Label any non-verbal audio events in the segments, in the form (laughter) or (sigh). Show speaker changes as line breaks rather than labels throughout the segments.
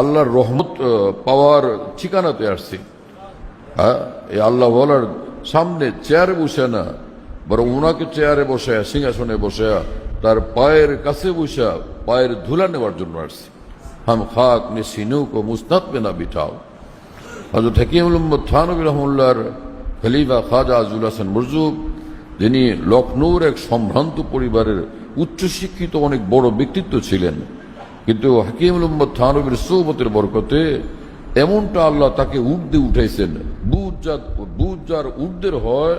আল্লাহর রহমত পাওয়ার ঠিকানাতে আসছি। হ্যাঁ এই আল্লাহ বলার সামনে চেয়ারে বসে না, বরং ওনাকে চেয়ারে বসে, সিংহাসনে বসে, তার পায়ের কাছে বসে, পায়ের ধুলা নেওয়ার জন্য আসছি। হাম খাক নে সিনু কো মুস্তাদ না বিঠাও। হজরত হাকিমুল থানবী রহমুল্লাহর খলিফা খাজা আজুল হাসান মরজুব যিনি লখনৌর এক সম্ভ্রান্ত পরিবারের উচ্চশিক্ষিত অনেক বড় ব্যক্তিত্ব ছিলেন কিন্তু হাকিমুল উম্মদ থানবীর সৌবতের বরকতে এমনটা আল্লাহ তাকে উর্ধে উঠাইছেন। বুধ বুধ যার ঊর্ধ্বের হয়,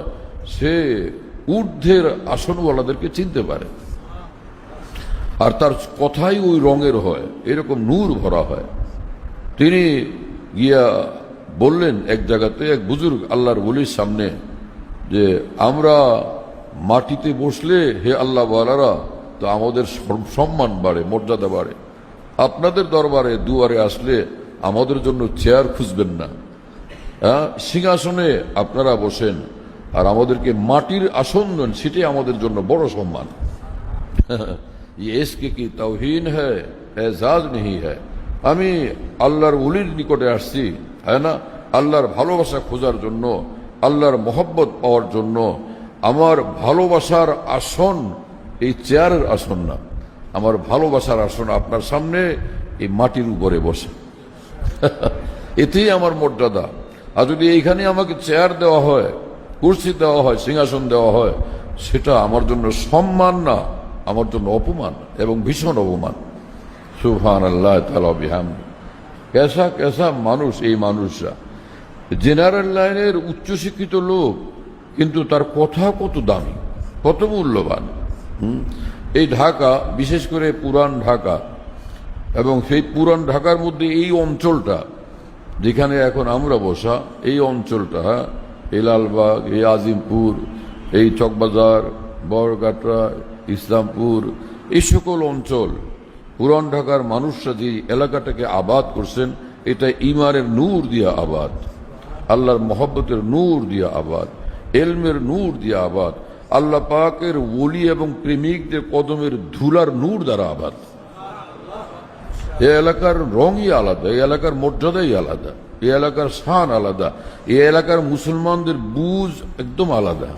সে ঊর্ধ্বের আসনওয়ালাদেরকে চিনতে পারে। আর তার কথাই ওই রঙের হয়, এরকম নূর ভরা হয়। তিনি গিয়া বললেন এক জায়গাতে, এক বুজুর্গ আল্লাহর বলির সামনে যে, আমরা মাটিতে বসলে হে আল্লাহ বলারা তো আমাদের সম্মান বাড়ে, মর্যাদা বাড়ে। আপনাদের দরবারে দুয়ারে আসলে আমাদের জন্য চেয়ার খুঁজবেন না। হ্যাঁ সিংহাসনে আপনারা বসেন আর আমাদেরকে মাটির আসন দেন, সেটাই আমাদের জন্য বড় সম্মান। (laughs) এসকে কি তাওহীন হ্যায় এজাজ নেই হ্যায় আমি আল্লাহর উলির নিকটে আসছি হ্যাঁ না? আল্লাহর ভালোবাসা খোঁজার জন্য, আল্লাহর মোহব্বত পাওয়ার জন্য, আমার ভালোবাসার আসন এই চেয়ারের আসন না। আমার ভালোবাসার আসন আপনার সামনে এই মাটির উপরে বসে। এতেই আমার মর্যাদা। আর যদি এইখানে আমাকে চেয়ার দেওয়া হয়, কুর্সি দেওয়া হয়, সিংহাসন দেওয়া হয়, সেটা আমার জন্য সম্মান না, আমার জন্য অপমান এবং ভীষণ অপমান। সুফান আল্লাহ বিহাম কেসা কেসা মানুষ এই মানুষরা। জেনারেল লাইনের উচ্চশিক্ষিত লোক, কিন্তু তার কথা কত দামি, কত মূল্যবান। হুম? এই ঢাকা, বিশেষ করে পুরান ঢাকা, এবং সেই পুরান ঢাকার মধ্যে এই অঞ্চলটা, যেখানে এখন আমরা বসা, এই অঞ্চলটা, এই লালবাগ, এই আজিমপুর, এই চকবাজার বড়গাটরা ইসলামপুর, এই সকল অঞ্চল, পুরান ঢাকার মানুষরা যে এলাকাটাকে আবাদ করছেন, এটা ইমানের নূর দিয়া আবাদ, আল্লাহর মহব্বতের নূর দিয়া আবাদ, এলমের নূর দিয়া আবাদ আল্লাহ পাকের ওলি এবং প্রেমিকদের কদমের ধুলার নূর দ্বারা আবাদ। এই এলাকার রঙই আলাদা এই এলাকার মর্যাদাই আলাদা এ এলাকার স্থান আলাদা এই এলাকার মুসলমানদের বুঝ একদম আলাদা।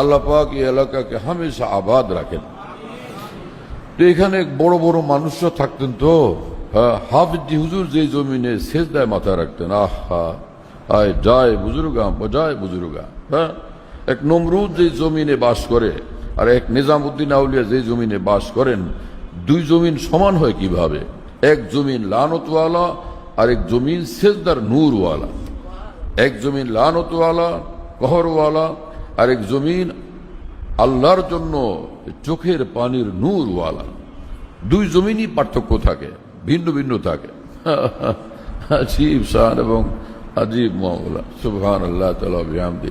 আল্লাহ পাক এই এলাকাকে হামেশা আবাদ রাখেন। তো এখানে বড় বড় মানুষরা থাকতেন তো। হ্যাঁ, হাফিজি হুজুর যে জমিনে শেষ দায় মাথা রাখতেন। আহা আয় যায় বুজুর্গাম যায় বুজুর্গা। হ্যাঁ এক নমরুদ যে জমিনে বাস করে আর এক নিজামুদ্দিন আউলিয়া যে জমিনে বাস করেন, দুই জমিন সমান হয় কীভাবে? এক জমিন লানতওয়ালা আর এক জমিন সেজদার নূরওয়ালা। এক জমিন লানতওয়ালা, কহরওয়ালা আর এক জমিন আল্লাহর জন্য চোখের পানির নূরওয়ালা। দুই জমিনই পার্থক্য থাকে, ভিন্ন ভিন্ন থাকে। (laughs) আজিব শান এবং আজিব সুবহান আল্লাহ তালা বিহামদি